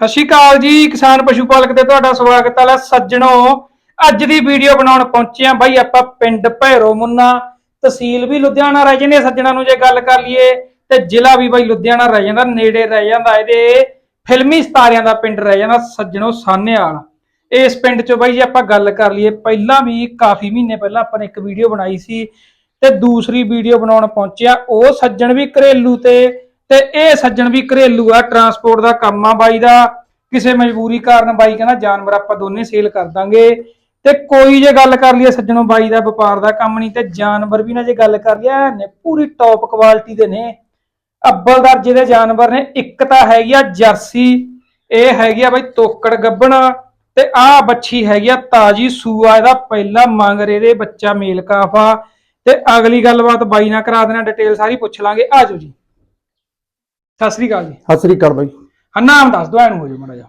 ਸਤਿ ਸ਼੍ਰੀ ਅਕਾਲ ਜੀ, ਕਿਸਾਨ ਪਸ਼ੂ ਪਾਲਕ ਤੇ ਤੁਹਾਡਾ ਸਵਾਗਤ ਹੈ ਸੱਜਣੋ। ਅੱਜ ਦੀ ਵੀਡੀਓ ਬਣਾਉਣ ਪਹੁੰਚੇ ਆ ਬਾਈ ਆਪਾਂ ਪਿੰਡ ਭੈਰੋ ਮੁੰਨਾ, ਤਹਿਸੀਲ ਵੀ ਲੁਧਿਆਣਾ ਰਹਿ ਜਾਂਦੇ ਆ ਸੱਜਣਾ ਨੂੰ ਜੇ ਗੱਲ ਕਰ ਲਈਏ, ਤੇ ਜ਼ਿਲ੍ਹਾ ਵੀ ਬਾਈ ਲੁਧਿਆਣਾ ਰਹਿ ਜਾਂਦਾ, ਨੇੜੇ ਰਹਿ ਜਾਂਦਾ, ਇਹਦੇ ਫਿਲਮੀ ਸਤਾਰਿਆਂ ਦਾ ਪਿੰਡ ਰਹਿ ਜਾਂਦਾ, ਸੱਜਣੋ ਸਾਹਨੇਵਾਲ ਇਸ ਪਿੰਡ ਚੋਂ ਬਾਈ ਜੇ ਆਪਾਂ ਗੱਲ ਕਰ ਲਈਏ, ਪਹਿਲਾਂ ਵੀ ਕਾਫੀ ਮਹੀਨੇ ਪਹਿਲਾਂ ਆਪਾਂ ਨੇ ਇੱਕ ਵੀਡੀਓ ਬਣਾਈ ਸੀ, ਤੇ ਦੂਸਰੀ ਵੀਡੀਓ ਬਣਾਉਣ ਪਹੁੰਚਿਆ ਉਹ ਸੱਜਣ ਵੀ ਘਰੇਲੂ ਤੇ ਤੇ ਇਹ ਸੱਜਣ ਵੀ ਘਰੇਲੂ ਆ ਟਰਾਂਸਪੋਰਟ ਦਾ ਕੰਮ ਆ ਬਾਈ ਦਾ। ਕਿਸੇ ਮਜਬੂਰੀ ਕਾਰਨ ਬਾਈ ਕਹਿੰਦਾ ਜਾਨਵਰ ਆਪਾਂ ਦੋਨੇ ਸੇਲ ਕਰ ਦਾਂਗੇ। ਤੇ ਕੋਈ ਜੇ ਗੱਲ ਕਰ ਲਈਏ ਸੱਜਣੋਂ, ਬਾਈ ਦਾ ਵਪਾਰ ਦਾ ਕੰਮ ਨਹੀਂ ਤੇ ਜਾਨਵਰ ਵੀ ਨਾ ਜੇ ਗੱਲ ਕਰ ਲਿਆ ਨੇ, ਪੂਰੀ ਟੌਪ ਕੁਆਲਿਟੀ ਦੇ ਨੇ। ਅੱਬਲ ਦਰਜੇ ਦੇ ਜਾਨਵਰ ਨੇ, ਇੱਕ ਤਾਂ ਹੈਗੀ ਆ ਜਰਸੀ, ਇਹ ਹੈਗੀ ਆ ਬਾਈ ਤੋਕੜ ਗੱਬਣ ਤੇ ਆਹ ਬੱਚੀ ਹੈਗੀ ਆ ਤਾਜੀ ਸੂਆ, ਇਹਦਾ ਪਹਿਲਾ ਮੰਗਰ ਇਹਦੇ ਬੱਚਾ ਮੇਲ ਕਾਫਾ ਤੇ ਅਗਲੀ ਗੱਲਬਾਤ ਬਾਈ ਨਾਲ ਕਰਾ ਦੇਣਾ ਡਿਟੇਲ ਸਾਰੀ ਪੁੱਛ ਲਾਂਗੇ। ਆਜੋ ਜੀ। ਸਤਿ ਸ੍ਰੀ ਅਕਾਲ ਜੀ। ਸਤਿ ਸ੍ਰੀ ਅਕਾਲ ਬਾਈ। ਹਾਂ ਨਾਮ ਦੱਸ ਦੋ ਐਨੂੰ ਹੋ ਜਾਓ ਮਾੜਾ ਜਿਹਾ।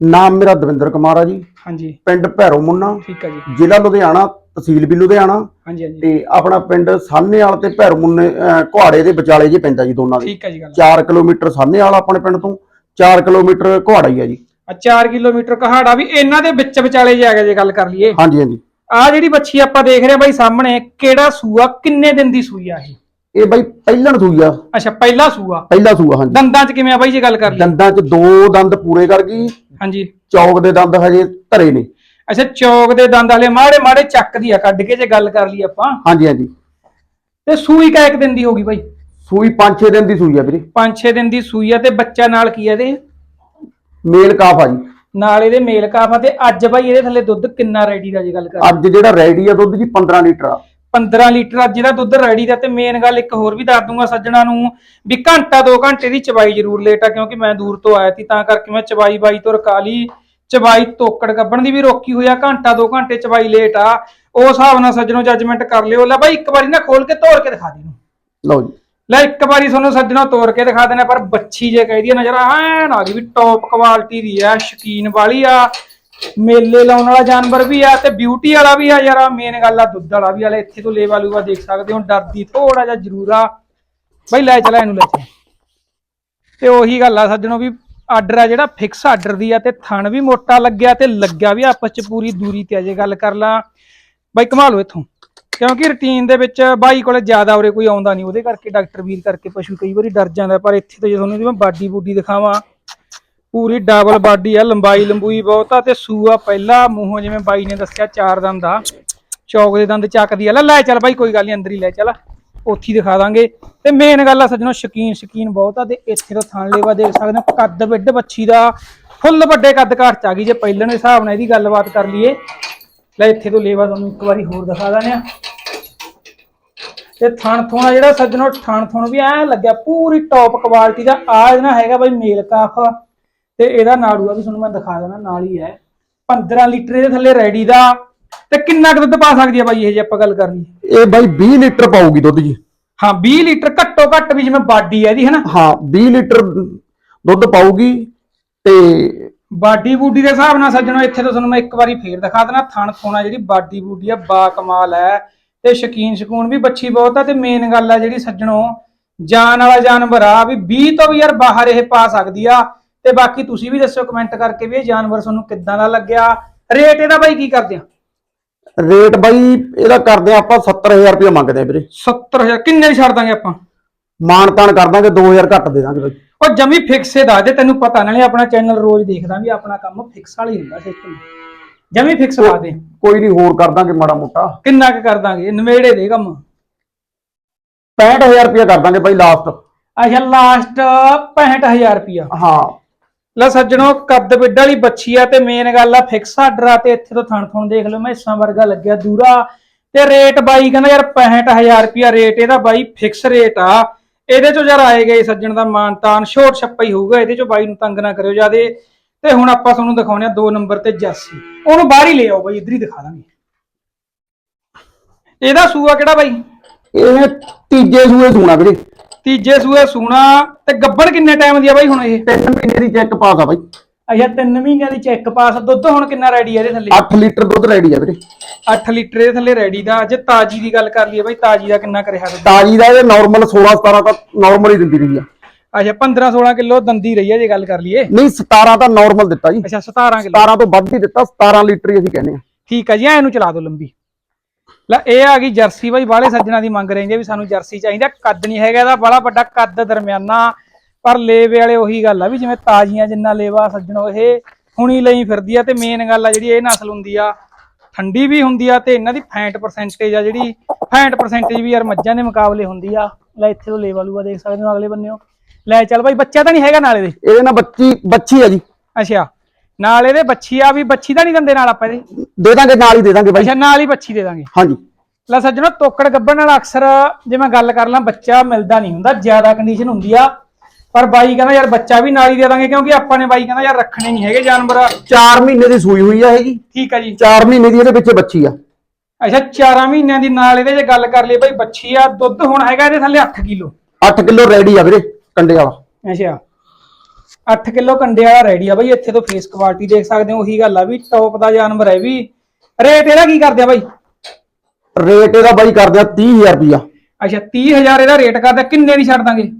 ਨਾਮ ਮੇਰਾ ਦਵਿੰਦਰ ਕੁਮਾਰ ਆ ਜੀ। ਹਾਂਜੀ। ਪਿੰਡ ਭੈਰੋ ਮੁੰਨਾ। ਠੀਕ ਹੈ ਜੀ। ਜ਼ਿਲ੍ਹਾ ਲੁਧਿਆਣਾ ਤਹਿਸੀਲ ਵੀ ਲੁਧਿਆਣਾ। ਹਾਂਜੀ ਹਾਂਜੀ। ਤੇ ਆਪਣਾ ਪਿੰਡ ਸਾਹਨੇਵਾਲ ਤੇ ਭੈਰੋ ਮੁੰਨੇ ਕੁਹਾੜੇ ਦੇ ਵਿਚਾਲੇ ਜੀ ਪੈਂਦਾ ਜੀ ਦੋਨਾਂ ਦੇ। ਠੀਕ ਹੈ ਜੀ ਗੱਲ 4 ਕਿਲੋਮੀਟਰ ਸਾਹਨੇਵਾਲ ਆਪਣੇ ਪਿੰਡ ਤੋਂ 4 ਕਿਲੋਮੀਟਰ ਕੁਹਾੜਾ ਹੀ ਆ ਜੀ। ਆ 4 ਕਿਲੋਮੀਟਰ ਕਹਾੜਾ ਵੀ ਇਹਨਾਂ ਦੇ ਵਿੱਚ ਵਿਚਾਲੇ ਜਾ ਕੇ ਜੇ ਗੱਲ ਕਰ ਲਈਏ। ਹਾਂਜੀ ਹਾਂਜੀ। ਆ ਜਿਹੜੀ ਬੱਚੀ ਆਪਾਂ ਦੇਖ ਰਹੇ ਹਾਂ ਬਾਈ ਸਾਹਮਣੇ ਕਿਹੜਾ ਸੂਆ ਕਿੰਨੇ ਦਿਨ ਦੀ ਸੂਈ ਆ ਇਹ? ਇਹ ਬਾਈ ਪਹਿਲਣ ਸੂਈ ਆ। ਅੱਛਾ ਪਹਿਲਾ ਸੂਆ। ਪਹਿਲਾ ਸੂਆ ਹਾਂਜੀ। ਦੰਦਾਂ 'ਚ ਕਿਵੇਂ ਆ ਬਾਈ ਜੇ ਗੱਲ ਕਰ ਦੰਦਾਂ 'ਚ ਦੋ ਦੰਦ ਪੂਰੇ ਕਰ ਗਈ। ਹਾਂਜੀ। ਚੌਕ ਦੇ ਦੰਦ ਹਜੇ ਧਰੇ ਨੇ। ਅੱਛਾ ਚੌਕ ਦੇ ਦੰਦ ਵਾਲੇ ਮਾੜੇ ਮਾੜੇ ਚੱਕਦੀ ਆ ਕੱਢ ਕੇ ਜੇ ਗੱਲ ਕਰ ਲਈ ਆਪਾਂ। ਹਾਂਜੀ ਹਾਂਜੀ। ਤੇ ਸੂਈ ਕਾ ਇੱਕ ਦਿਨ ਦੀ ਹੋਗੀ ਬਾਈ? ਸੂਈ 5-6 ਦਿਨ ਦੀ ਸੂਈ ਆ ਵੀਰੇ। 5-6 ਦਿਨ ਦੀ ਸੂਈ ਆ ਤੇ ਬੱਚਾ ਨਾਲ ਕੀ ਆ ਇਹਦੇ? ਮੇਲ ਕਾਫ ਆ ਜੀ। ਨਾਲ ਇਹਦੇ ਮੇਲ ਕਾਫਾ ਤੇ ਅੱਜ ਬਾਈ ਇਹਦੇ ਥੱਲੇ ਦੁੱਧ ਕਿੰਨਾ ਰੈਡੀ ਦਾ ਜੇ ਗੱਲ ਕਰ ਅੱਜ ਜਿਹੜਾ ਰੈਡੀ ਆ ਦੁੱਧ ਜੀ 15 ਲੀਟਰ ਆ। 15 ਲੀਟਰ ਅੱਜ ਇਹਦਾ ਦੁੱਧ ਰੈਡੀ ਦਾ ਤੇ ਮੇਨ ਗੱਲ ਇੱਕ ਹੋਰ ਵੀ ਦੱਸ ਦੂੰਗਾ ਸੱਜਣਾ ਨੂੰ ਵੀ ਘੰਟਾ 2 ਘੰਟੇ ਦੀ ਚਵਾਈ ਜ਼ਰੂਰ ਲੇਟ ਆ ਕਿਉਂਕਿ ਮੈਂ ਦੂਰ ਤੋਂ ਆਇਆ ਸੀ ਤਾਂ ਕਰਕੇ ਮੈਂ ਚਵਾਈ ਬਾਈ ਤੋਂ ਰਕਾ ਲਈ। ਚਵਾਈ ਤੋਕੜ ਗੱਬਣ ਦੀ ਵੀ ਰੋਕੀ ਹੋਈ ਆ ਘੰਟਾ 2 ਘੰਟੇ ਚਵਾਈ ਲੇਟ ਆ। ਉਸ ਹਿਸਾਬ ਨਾਲ ਸੱਜਣੋ ਜੱਜਮੈਂਟ ਕਰ ਲਿਓ। ਲੈ ਬਾਈ ਇੱਕ ਵਾਰੀ ਨਾ ਖੋਲ ਕੇ ਤੋੜ ਕੇ ਦਿਖਾ ਦੇ ਨੂੰ ਲਓ ਜੀ। ਲੈ ਇੱਕ ਵਾਰੀ ਤੁਹਾਨੂੰ ਸੱਜਣੋ ਤੋੜ ਕੇ ਦਿਖਾ ਦੇਣਾ ਪਰ ਬੱਚੀ ਜੇ ਕਹਿਦੀ ਨਜ਼ਰ ਐਨ ਆ ਗਈ ਵੀ ਟੌਪ ਕੁਆਲਿਟੀ ਦੀ ਆ ਸ਼ਕੀਨ ਵਾਲੀ ਆ। ਮੇਲੇ ਲਾਉਣ ਵਾਲਾ ਜਾਨਵਰ ਵੀ ਆ ਤੇ ਬਿਊਟੀ ਵਾਲਾ ਵੀ ਆ ਯਾਰ ਮੇਨ ਗੱਲ ਆ, ਦੁੱਧ ਵਾਲਾ ਵੀ ਵਾਲੇ ਇੱਥੇ ਤੋਂ ਲੇਵਾ ਲੂਵਾ ਦੇਖ ਸਕਦੇ ਹੋ, ਡਰਦੀ ਥੋੜਾ ਜਿਹਾ ਜ਼ਰੂਰ ਆ। ਬਈ ਲੈ ਚਲਾ ਇਹਨੂੰ ਲੈ ਚਲਾ। ਤੇ ਉਹੀ ਗੱਲ ਆ ਸੱਜਣੋ ਵੀ ਆਰਡਰ ਆ ਜਿਹੜਾ ਫਿਕਸ ਆਰਡਰ ਦੀ ਆ ਤੇ ਥਣ ਵੀ ਮੋਟਾ ਲੱਗਿਆ ਤੇ ਲੱਗਿਆ ਵੀ ਆਪਸ ਚ ਪੂਰੀ ਦੂਰੀ ਤੇ ਅਜੇ ਗੱਲ ਕਰ ਲਾ। ਬਾਈ ਕਮਾ ਲਓ ਇੱਥੋਂ। ਕਿਉਂਕਿ ਰੁਟੀਨ ਦੇ ਵਿੱਚ ਬਾਈ ਕੋਲੇ ਜ਼ਿਆਦਾ ਉਰੇ ਕੋਈ ਆਉਂਦਾ ਨਹੀਂ, ਉਹਦੇ ਕਰਕੇ ਡਾਕਟਰ ਵੀਰ ਕਰਕੇ ਪਸ਼ੂ ਕਈ ਵਾਰੀ ਡਰ ਜਾਂਦਾ, ਪਰ ਇੱਥੇ ਤਾਂ ਜੇ ਤੁਹਾਨੂੰ ਮੈਂ ਬਾਡੀ ਬੂਡੀ ਦਿਖਾਵਾਂ ਪੂਰੀ ਡਬਲ ਬਾਡੀ ਆ, ਲੰਬਾਈ ਲੰਬੂਈ ਬਹੁਤ ਆ ਤੇ ਸੂਆ ਪਹਿਲਾ ਮੂੰਹੋਂ ਜਿਵੇਂ ਬਾਈ ਨੇ ਦੱਸਿਆ ਚਾਰ ਦੰਦ ਆ। ਚੌਕ ਦੇ ਦੰਦ ਚੱਕਦੀ ਆ। ਲੈ ਲੈ ਚੱਲ ਬਾਈ, ਕੋਈ ਗੱਲ ਨਹੀਂ, ਅੰਦਰ ਹੀ ਲੈ ਚੱਲ। ਉੱਥੇ ਦਿਖਾ ਦਾਂਗੇ। ਤੇ ਮੇਨ ਗੱਲ ਆ ਸੱਜਣੋ, ਸ਼ਕੀਨ ਸ਼ਕੀਨ ਬਹੁਤ ਆ ਤੇ ਇੱਥੇ ਤੋਂ ਥਣ ਲੇਵਾ ਦੇਖ ਸਕਦੇ ਹੋ, ਕੱਦ ਵਿੱਡ ਬੱਚੀ ਦਾ ਫੁੱਲ ਵੱਡੇ ਕੱਦ ਘਾਟ ਚ ਆ ਗਈ। ਜੇ ਪਹਿਲਾਂ ਦੇ ਹਿਸਾਬ ਨਾਲ ਇਹਦੀ ਗੱਲਬਾਤ ਕਰ ਲਈਏ, ਲੈ ਇੱਥੇ ਤੋਂ ਲੇਵਾ ਤੁਹਾਨੂੰ ਇੱਕ ਵਾਰੀ ਹੋਰ ਦਿਖਾ ਦਾਂਗੇ ਆ। ਤੇ ਥਣ ਥੋਣਾ ਜਿਹੜਾ ਸੱਜਣੋ, ਥਣ ਥਣ ਵੀ ਐ ਲੱਗਿਆ, ਪੂਰੀ ਟੌਪ ਕੁਆਲਿਟੀ ਦਾ। ਆ ਜਿਹੜਾ ਹੈਗਾ ਬਾਈ ਮੇਲ ਕਾਫ। ਤੇ ਇਹਦਾ ਨਾੜੂਆ ਵੀ ਤੁਹਾਨੂੰ ਮੈਂ ਦਿਖਾ ਦੇਣਾ ਨਾਲ ਹੀ ਹੈ। 15 ਲੀਟਰ ਦੇ ਥੱਲੇ ਰੈਡੀ ਦਾ। ਤੇ ਕਿੰਨਾ ਕੁ ਦੁੱਧ ਪਾ ਸਕਦੀ ਹੈ ਬਾਈ ਇਹ ਜੇ ਆਪਾਂ ਗੱਲ ਕਰਨੀ ਇਹ ਬਾਈ 20 ਲੀਟਰ ਪਾਊਗੀ ਦੁੱਧ ਜੀ। ਹਾਂ 20 ਲੀਟਰ ਘੱਟੋ ਘੱਟ ਵੀ ਜਿਵੇਂ ਬਾਡੀ ਹੈ ਇਹਦੀ ਹਨਾ? ਹਾਂ 20 ਲੀਟਰ ਦੁੱਧ ਪਾਊਗੀ ਤੇ ਬਾਡੀ ਬੂਡੀ ਦੇ ਹਿਸਾਬ ਨਾਲ ਸੱਜਣੋ ਇੱਥੇ ਤੋਂ ਤੁਹਾਨੂੰ ਮੈਂ ਇੱਕ ਵਾਰੀ ਫੇਰ ਦਿਖਾ ਦੇਣਾ ਥਣ ਥੋਣਾ ਜਿਹੜੀ ਬਾਡੀ ਬੂਡੀ ਆ ਬਾ ਕਮਾਲ ਹੈ। ਤੇ ਸ਼ਕੀਨ ਸ਼ਕੂਨ ਵੀ ਬੱਚੀ ਬਹੁਤ ਆ ਤੇ ਮੇਨ ਗੱਲ ਆ ਜਿਹੜੀ ਸੱਜਣੋ ਜਾਨ ਵਾਲਾ ਜਾਨਵਰ ਆ ਵੀ 20 ਤੋਂ ਵੀ ਯਾਰ ਬਾਹਰ ਇਹ ਪਾ ਸਕਦੀ ਆ। ਤੇ ਬਾਕੀ ਤੁਸੀਂ ਵੀ ਦੱਸਿਓ ਕਮੈਂਟ ਕਰਕੇ ਵੀ ਇਹ ਜਾਨਵਰ ਤੁਹਾਨੂੰ ਕਿੱਦਾਂ ਦਾ ਲੱਗਿਆ? ਰੇਟ ਇਹਦਾ ਬਾਈ ਕੀ ਕਰਦੇ ਆ? ਰੇਟ ਬਾਈ ਇਹਦਾ ਕਰਦੇ ਆ ਆਪਾਂ 70000 ਰੁਪਏ ਮੰਗਦੇ ਆ ਵੀਰੇ। 70000 ਕਿੰਨੇ ਦੀ ਛੱਡ ਦਾਂਗੇ ਆਪਾਂ? ਮਾਨ ਤਾਨ ਕਰ ਦਾਂਗੇ 2000 ਘੱਟ ਦੇ ਦਾਂਗੇ ਬਾਈ। ਉਹ ਜਮੀ ਫਿਕਸ ਹੈ ਦੱਸ ਦੇ ਤੈਨੂੰ ਪਤਾ ਨਾਲੇ ਆਪਣਾ ਚੈਨਲ ਰੋਜ਼ ਦੇਖਦਾ ਵੀ ਆਪਣਾ ਕੰਮ ਫਿਕਸ ਵਾਲਾ ਹੁੰਦਾ ਸਿਸਟਮ ਜਮੀ ਫਿਕਸ ਲਾ ਦੇ। ਕੋਈ ਨਹੀਂ ਹੋਰ ਕਰ ਦਾਂਗੇ ਮਾੜਾ ਮੋਟਾ। ਕਿੰਨਾ ਕੁ ਕਰ ਦਾਂਗੇ? ਨਵੇੜੇ ਦੇ ਕੰਮ। 65000 ਰੁਪਏ ਕਰ ਦਾਂਗੇ ਬਾਈ ਲਾਸਟ ਅੱਛਾ ਲਾਸਟ 65000 ਰੁਪਿਆ ਹਾਂ। ਲੈ ਸੱਜਣੋ, ਕੱਦ ਬਿੱਡ ਵਾਲੀ ਬੱਚੀ ਆ ਤੇ ਮੇਨ ਗੱਲ ਆ ਫਿਕਸ ਆਰਡਰ ਆ ਤੇ ਇੱਥੇ ਤੋਂ ਥਣ ਥਣ ਦੇਖ ਲਓ ਮੈਸਾਂ ਵਰਗਾ ਲੱਗਿਆ ਦੂਰਾ। ਤੇ ਰੇਟ ਬਾਈ ਕਹਿੰਦਾ ਯਾਰ 65000 ਰੁਪਿਆ ਰੇਟ ਇਹਦਾ ਬਾਈ ਫਿਕਸ ਰੇਟ ਆ। ਇਹਦੇ ਚੋਂ ਯਾਰ ਆਏ ਗਏ ਸੱਜਣ ਦਾ ਮਾਨ ਤਾਨ, ਛੋਟ ਛੱਪਾ ਹੀ ਹੋਊਗਾ, ਇਹਦੇ ਚੋਂ ਬਾਈ ਨੂੰ ਤੰਗ ਨਾ ਕਰਿਓ ਜਿਆਦੇ। ਤੇ ਹੁਣ ਆਪਾਂ ਤੁਹਾਨੂੰ ਦਿਖਾਉਣੇ ਆ ਦੋ ਨੰਬਰ ਤੇ ਜੱਸੀ ਉਹਨੂੰ ਬਾਹਰ ਹੀ ਲੈ ਆਓ ਬਾਈ, ਇੱਧਰ ਹੀ ਦਿਖਾ ਦਾਂਗੇ। ਇਹਦਾ ਸੂਆ ਕਿਹੜਾ ਬਾਈ? ਇਹ ਤੀਜੇ ਸੂਏ ਸੂਣਾ ਵੀਰੇ। ਤੀਜੇ ਸੂਏ ਸੂਣਾ ਤੇ ਗੱਬੜ ਕਿੰਨੇ ਟਾਈਮ ਦੀ ਆ ਬਾਈ ਹੁਣ ਇਹ? ਤਿੰਨ ਮਹੀਨੇ ਦੀ ਚੈੱਕ ਪਾਸ ਆ ਬਾਈ। ਅੱਛਾ 3 ਮਹੀਨਿਆਂ ਦੀ ਚੈੱਕ ਪਾਸ ਦੁੱਧ ਹੁਣ ਕਿੰਨਾ ਰੈਡੀ ਆ ਇਹਦੇ ਥੱਲੇ? 8 ਲੀਟਰ ਦੁੱਧ ਰੈਡੀ ਆ ਵੀਰੇ। 8 ਲੀਟਰ ਦੇ ਥੱਲੇ ਰੈਡੀ ਦਾ। ਜੇ ਤਾਜੀ ਦੀ ਗੱਲ ਕਰ ਲਈਏ ਬਾਈ ਤਾਜੀ ਦਾ ਕਿੰਨਾ ਕਰਿਆ ਦੁੱਧ? ਤਾਜੀ ਦਾ ਇਹ ਨਾਰਮਲ 16 17 ਤਾਂ ਨਾਰਮਲ ਹੀ ਦਿੰਦੀ ਰਹੀ ਆ। ਅੱਛਾ 15 16 ਕਿਲੋ ਦੰਦੀ ਰਹੀ ਹੈ ਜੇ ਗੱਲ ਕਰ ਲਈਏ। ਨਹੀਂ 17 ਤਾਂ ਨਾਰਮਲ ਦਿੱਤਾ ਜੀ। ਅੱਛਾ 17 ਕਿਲੋ। 17 ਤੋਂ ਵੱਧ ਹੀ ਦਿੱਤਾ 17 ਲੀਟਰ ਹੀ ਅਸੀਂ ਕਹਿੰਦੇ ਆ। ਠੀਕ ਹੈ ਜੀ ਐ ਨੂੰ ਚਲਾ ਦਿਓ ਲੰਬੀ। ਲੈ ਇਹ ਆ ਗਈ ਜਰਸੀ ਬਾਈ ਬਾਹਲੇ ਸੱਜਣਾ ਦੀ ਮੰਗ ਰਹੇ ਨੇ ਵੀ ਸਾਨੂੰ ਜਰਸੀ ਚਾਹੀਦਾ ਕੱਦ ਨਹੀਂ ਹੈਗਾ ਇਹਦਾ ਬੜਾ ਵੱਡਾ ਕੱਦ ਦਰਮਿਆਨਾ। ਪਰ ਲੇਵੇ ਵਾਲੇ ਉਹੀ ਗੱਲ ਆ ਵੀ ਜਿਵੇਂ ਤਾਜ਼ੀਆਂ ਜਿੰਨਾ ਲੇਵਾ ਸੱਜਣੋ ਇਹ ਹੁਣੀ ਲਈ ਫਿਰਦੀ ਆ ਤੇ ਮੇਨ ਗੱਲ ਆ ਜਿਹੜੀ ਇਹ ਨਸਲ ਹੁੰਦੀ ਆ ਠੰਡੀ ਵੀ ਹੁੰਦੀ ਆ ਤੇ ਇਹਨਾਂ ਦੀ ਫੈਂਟ ਪਰਸੈਂਟੇਜ ਆ ਜਿਹੜੀ ਫੈਂਟ ਪਰਸੈਂਟੇਜ ਵੀ ਯਾਰ ਮੱਝਾਂ ਦੇ ਮੁਕਾਬਲੇ ਹੁੰਦੀ ਆ। ਲੈ ਇੱਥੇ ਤੋਂ ਲੇਵਾ ਲੂਆ ਦੇਖ ਸਕਦੇ ਹੋ ਅਗਲੇ ਬੰਨਿਓ। ਲੈ ਚੱਲ ਬਾਈ ਬੱਚਾ ਤਾਂ ਨਹੀਂ ਹੈਗਾ ਨਾਲੇ ਦੇ। ਇਹਦੇ ਨਾਲ ਬੱਚੀ ਬੱਚੀ ਆ ਜੀ। ਅੱਛਾ। ਨਾਲ ਇਹਦੇ ਬੱਚੀ ਆ ਵੀ ਬੱਚੀ ਤਾਂ ਨਹੀਂ ਦਿੰਦੇ ਨਾਲ ਆਪਾਂ ਇਹਦੇ। ਦੇ ਦਾਂਗੇ ਨਾਲ ਹੀ ਦੇ ਦਾਂਗੇ ਬਾਈ। ਅੱਛਾ ਨਾਲ ਹੀ ਬੱਚੀ ਦੇ ਦਾਂਗੇ। ਹਾਂਜੀ। ਲੈ ਸੱਜਣੋ ਤੋਕੜ ਗੱਬਣ ਨਾਲ ਅਕਸਰ ਜੇ ਮੈਂ ਗੱਲ ਕਰ ਲਾਂ ਬੱਚਾ ਮਿਲਦਾ ਨਹੀਂ ਹੁੰਦਾ ਜ਼ਿਆਦਾ ਕੰਡੀਸ਼ਨ ਹੁੰਦੀ ਆ। ਪਰ ਬਾਈ ਕਹਿੰਦਾ ਯਾਰ ਬੱਚਾ ਵੀ ਨਾਲ ਹੀ ਦੇ ਦਾਂਗੇ ਕਿਉਂਕਿ ਆਪਾਂ ਨੇ ਬਾਈ ਕਹਿੰਦਾ ਯਾਰ ਰੱਖਣੇ ਨਹੀਂ ਹੈਗੇ ਜਾਨਵਰ। 4 ਮਹੀਨੇ ਦੀ ਸੂਈ ਹੋਈ ਆ ਇਹ ਜੀ। ਠੀਕ ਆ ਜੀ। 4 ਮਹੀਨੇ ਦੀ ਇਹਦੇ ਵਿੱਚ ਬੱਚੀ ਆ। ਅੱਛਾ 4 ਮਹੀਨਿਆਂ ਦੀ ਨਾਲ ਇਹਦੇ ਜੇ ਗੱਲ ਕਰ ਲਈ ਬਾਈ ਬੱਚੀ ਆ ਦੁੱਧ ਹੁਣ ਹੈਗਾ ਇਹਦੇ ਥੱਲੇ 8 ਕਿਲੋ। 8 ਕਿਲੋ ਰੈਡੀ ਆ ਵੀਰੇ ਕੰਡੇ ਵਾਲਾ। ਅੱਛਾ। 8 ਕਿਲੋ ਕੰਡੇ ਵਾਲਾ ਰੈਡੀ ਆ ਬਾਈ ਇੱਥੇ ਤੋਂ ਫੇਸ ਕੁਆਲਿਟੀ ਦੇਖ ਸਕਦੇ ਹੋ ਉਹੀ ਗੱਲ ਆ ਵੀ ਟੌਪ ਦਾ ਜਾਨਵਰ ਹੈ ਵੀ। ਰੇਟ ਇਹਦਾ ਕੀ ਕਰਦੇ ਆ ਬਾਈ? ਰੇਟ ਇਹਦਾ ਬਾਈ ਕਰਦੇ ਆ 30000 ਰੁਪਿਆ ਅੱਛਾ 30000 ਇਹਦਾ ਰੇਟ ਕਰਦਾ ਕਿੰਨੇ ਦੀ ਛੱਡ ਦਾਂਗੇ?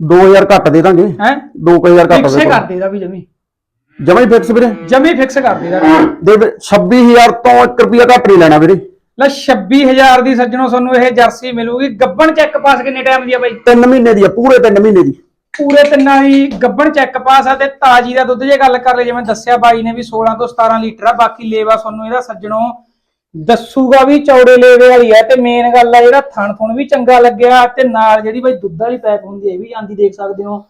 2000 ਘੱਟ ਦੇ ਦਾਂਗੇ। ਹੈ? 2000 ਘੱਟ ਫਿਕਸੇ ਦੇ ਕਰ ਦੇ ਇਹਦਾ ਵੀ ਜਮੀ। ਜਮਾ ਹੀ ਫਿਕਸ ਵੀਰੇ। ਜਮੀ ਫਿਕਸ ਕਰ ਦੇ ਇਹਦਾ ਦੇ ਵੀਰੇ, 26000 ਤੋਂ 1 ਰੁਪਿਆ ਘੱਟ ਨਹੀਂ ਲੈਣਾ ਵੀਰੇ। ਲੈ 26000 ਦੀ ਸੱਜਣੋ ਤੁਹਾਨੂੰ ਇਹ ਜਰਸੀ ਮਿਲੂਗੀ। ਗੱਬਣ ਚੈੱਕ ਪਾਸ ਕਿੰਨੇ ਟਾਈਮ ਦੀ ਆ ਬਾਈ? 3 ਮਹੀਨੇ ਦੀ ਆ ਪੂਰੇ 3 ਮਹੀਨੇ ਦੀ। ਪੂਰੇ ਤਿੰਨਾਂ ਦੀ ਗੱਬਣ ਚੈੱਕ ਪਾਸ ਆ ਤੇ ਤਾਜੀ ਦਾ ਦੁੱਧ ਜੇ ਗੱਲ ਕਰ ਲਈ ਜਿਵੇਂ ਦੱਸਿਆ ਬਾਈ ਨੇ ਵੀ 16 ਤੋਂ 17 ਲੀਟਰ ਆ, ਬਾਕੀ ਲੇਵਾ ਤੁਹਾਨੂੰ ਇਹਦਾ ਸੱਜਣੋ ਦੱਸੂਗਾ ਵੀ ਚੌੜੇ ਲੇਵੇ ਵਾਲੀ ਆ ਤੇ ਮੇਨ ਗੱਲ ਆ ਜਿਹੜਾ ਥਣ ਥੁਣ ਵੀ ਚੰਗਾ ਲੱਗਿਆ ਤੇ ਨਾਲ ਜਿਹੜੀ ਬਾਈ ਦੁੱਧ ਵਾਲੀ ਪੈਕ ਹੁੰਦੀ ਹੈ ਇਹ ਵੀ ਆਂਦੀ ਦੇਖ ਸਕਦੇ ਹੋ।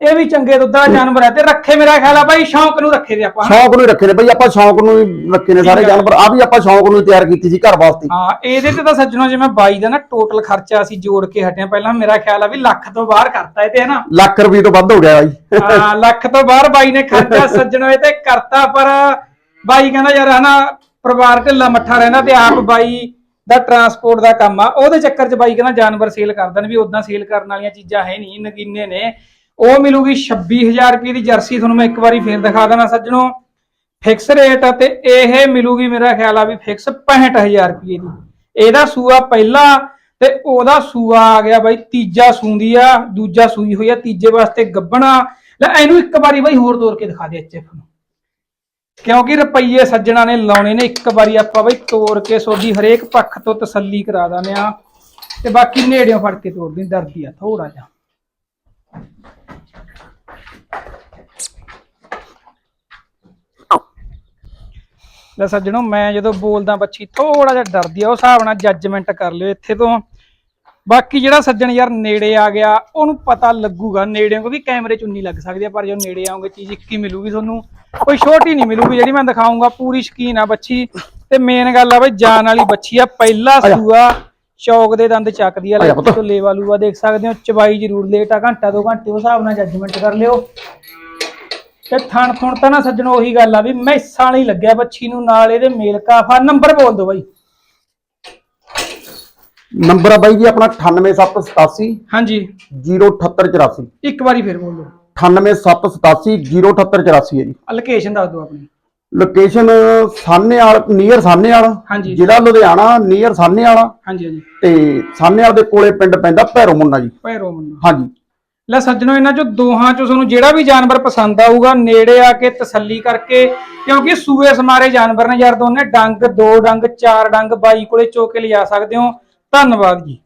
ਇਹ ਵੀ ਚੰਗੇ ਦੁੱਧ ਜਾਨਵਰ ਹੈ ਤੇ ਰੱਖੇ ਮੇਰਾ ਖਿਆਲ ਆ ਬਾਈ ਸ਼ੌਂਕ ਨੂੰ ਰੱਖੇ ਦੇ ਆਪਾਂ। ਸ਼ੌਂਕ ਨੂੰ ਹੀ ਰੱਖੇ ਨੇ ਬਈ ਆਪਾਂ ਸ਼ੌਂਕ ਨੂੰ ਹੀ ਰੱਖੇ ਨੇ ਸਾਰੇ ਜਾਨਵਰ। ਆ ਵੀ ਆਪਾਂ ਸ਼ੌਂਕ ਨੂੰ ਹੀ ਤਿਆਰ ਕੀਤੀ ਸੀ ਘਰ ਵਾਸਤੇ। ਹਾਂ ਇਹਦੇ ਤੇ ਤਾਂ ਸੱਜਣੋ ਜਿਵੇਂ ਬਾਈ ਦਾ ਨਾ ਟੋਟਲ ਖਰਚਾ ਅਸੀਂ ਜੋੜ ਕੇ ਹਟਿਆ। ਪਹਿਲਾਂ ਮੇਰਾ ਖਿਆਲ ਆ ਵੀ ਲੱਖ ਤੋਂ ਬਾਹਰ ਕਰਤਾ ਇਹ ਤੇ ਹਨਾ? ਲੱਖ ਰੁਪਏ ਤੋਂ ਵੱਧ ਹੋ ਗਿਆ ਬਾਈ। ਹਾਂ ਲੱਖ ਤੋਂ ਬਾਹਰ ਬਾਈ ਨੇ ਖਰਚਾ। ਸੱਜਣੋ ਇਹ ਤੇ ਕਰਤਾ ਪਰ ਬਾਈ ਕਹਿੰਦਾ ਯਾਰ ਹਨਾ ਪਰਿਵਾਰ ਢਿੱਲਾ ਮੱਠਾ ਰਹਿੰਦਾ ਤੇ ਆਪ ਬਾਈ ਦਾ ਟਰਾਂਸਪੋਰਟ ਦਾ ਕੰਮ ਆ। ਉਹਦੇ ਚੱਕਰ 'ਚ ਬਾਈ ਕਹਿੰਦਾ ਜਾਨਵਰ ਸੇਲ ਕਰਦਾ ਨੇ ਵੀ ਉਦਾਂ ਸੇਲ ਕਰਨ ਵਾਲੀਆਂ ਚੀਜ਼ਾਂ ਹੈ ਨਹੀਂ ਨਗੀਨੇ ਨੇ। ਉਹ ਮਿਲੂਗੀ 26000 ਰੁਪਏ ਦੀ ਜਰਸੀ, ਤੁਹਾਨੂੰ ਮੈਂ ਇੱਕ ਵਾਰੀ ਫੇਰ ਦਿਖਾ ਦੇਣਾ ਸੱਜਣੋ। ਫਿਕਸ ਰੇਟ ਤੇ ਇਹ ਮਿਲੂਗੀ ਮੇਰਾ ਖਿਆਲ ਆ ਵੀ ਫਿਕਸ 65000 ਰੁਪਏ ਦੀ। ਇਹਦਾ ਸੂਆ ਪਹਿਲਾ ਤੇ ਉਹਦਾ ਸੂਆ ਆ ਗਿਆ ਬਾਈ ਤੀਜਾ ਸੂੰਦੀ ਆ, ਦੂਜਾ ਸੂਈ ਹੋਈ ਆ, ਤੀਜੇ ਵਾਸਤੇ ਗੱਬਣਾ। ਲੈ ਇਹਨੂੰ ਇੱਕ ਵਾਰੀ ਬਾਈ ਹੋਰ ਤੋੜ ਕੇ ਦਿਖਾ ਦੇ ਐਚਐਫ ਨੂੰ ਕਿਉਂਕਿ ਰੁਪਈਏ ਸੱਜਣਾ ਨੇ ਲਾਉਣੇ ਨੇ, ਇੱਕ ਵਾਰੀ ਆਪਾਂ ਬਾਈ ਤੋੜ ਕੇ ਸੋਡੀ ਹਰੇਕ ਪੱਖ ਤੋਂ ਤਸੱਲੀ ਕਰਾ ਦਾਨੇ ਆ ਤੇ ਬਾਕੀ ਨੇੜਿਓਂ ਫੜ ਕੇ ਤੋੜਦੀ ਦਰਦੀ ਆ ਥੋੜਾ ਜਿਹਾ। ਲੈ ਸੱਜਣੋ ਮੈਂ ਜਦੋਂ ਬੋਲਦਾ ਬੱਚੀ ਥੋੜਾ ਜਿਹਾ ਡਰਦੀ ਆ ਉਸ ਹਿਸਾਬ ਨਾਲ ਜੱਜਮੈਂਟ ਕਰ ਲਿਓ ਇੱਥੇ ਤੋਂ ਬਾਕੀ ਜਿਹੜਾ ਸੱਜਣ ਯਾਰ ਨੇੜੇ ਆ ਗਿਆ ਉਹਨੂੰ ਪਤਾ ਲੱਗੂਗਾ ਨੇੜਿਓਂ ਕਿਉਂਕਿ ਕੈਮਰੇ 'ਚ ਉਨੀ ਲੱਗ ਸਕਦੀ ਆ ਪਰ ਜਦੋਂ ਨੇੜੇ ਆਉਂਗੇ ਚੀਜ਼ ਇੱਕ ਹੀ ਮਿਲੂਗੀ ਤੁਹਾਨੂੰ ਕੋਈ ਛੋਟੀ ਨਹੀਂ ਮਿਲੂਗੀ ਜਿਹੜੀ ਮੈਂ ਦਿਖਾਉਂਗਾ ਪੂਰੀ ਸ਼ਕੀਨ ਆ ਬੱਚੀ ਤੇ ਮੇਨ ਗੱਲ ਆ ਬਈ ਜਾਨ ਵਾਲੀ ਬੱਚੀ ਆ ਪਹਿਲਾ। ਸੂਆ ਚੌਕ ਦੇ ਦੰਦ ਚੱਕਦੀ ਆ ਲੈ। ਤੋਂ ਲੇਵਾ ਲੂਆ ਦੇਖ ਸਕਦੇ ਹੋ ਚਬਾਈ ਜ਼ਰੂਰ ਲੇਟ ਆ ਘੰਟਾ ਦੋ ਘੰਟੇ ਉਸ ਹਿਸਾਬ ਨਾਲ ਜੱਜਮੈਂਟ ਕਰ ਲਿਓ ਤੇ ਥਣ ਥੁਣ ਤਾਂ ਨਾ ਸੱਜਣੋ ਉਹੀ ਗੱਲ ਆ ਵੀ ਮੈਸਾਂ ਵਾਲੀ ਲੱਗਿਆ ਬੱਚੀ ਨੂੰ ਨਾਲ ਇਹਦੇ ਮੇਲ ਕਾਫਾ। ਨੰਬਰ ਬੋਲ ਦਿਓ ਬਾਈ। ਨੰਬਰ ਆ ਬਾਈ ਜੀ ਆਪਣਾ 98787 ਹਾਂਜੀ। 07884 ਇੱਕ ਵਾਰੀ ਫਿਰ ਬੋਲ। ਦਿਓ 98787 07884 ਹੈ ਜੀ। ਲੋਕੇਸ਼ਨ ਦੱਸ ਦਿਓ ਆਪਣੀ। ਲੋਕੇਸ਼ਨ ਸਾਹਨੇਵਾਲ ਨੀਅਰ ਸਾਹਨੇਵਾਲ ਹਾਂਜੀ। ਜ਼ਿਲ੍ਹਾ ਲੁਧਿਆਣਾ ਨੀਅਰ ਸਾਹਨੇਵਾਲ। ਹਾਂਜੀ ਹਾਂਜੀ। ਤੇ ਸਾਹਨੇਵਾਲ ਦੇ ਕੋਲੇ ਪਿੰਡ ਪੈਂਦਾ ਭੈਰੋ ਮੁੰਨਾ ਜੀ। ਭੈਰੋ ਮੰਨਾ। ਹਾਂਜੀ। ਲੈ ਸੱਜਣੋ, ਇਹਨਾਂ ਚੋਂ ਦੋਹਾਂ ਚੋਂ ਤੁਹਾਨੂੰ ਜਿਹੜਾ ਵੀ ਜਾਨਵਰ ਪਸੰਦ ਆਊਗਾ, ਨੇੜੇ ਆ ਕੇ ਤਸੱਲੀ ਕਰਕੇ, ਕਿਉਂਕਿ ਸੂਏ ਸਮਾਰੇ ਜਾਨਵਰ ਨੇ ਯਾਰ ਦੋਨੇ, ਡੰਗ ਦੋ ਡੰਗ, ਚਾਰ ਡੰਗ, ਬਾਈ ਕੋਲੇ ਚੋ ਕੇ ਲਿਜਾ ਸਕਦੇ ਹੋ। ਧੰਨਵਾਦ ਜੀ।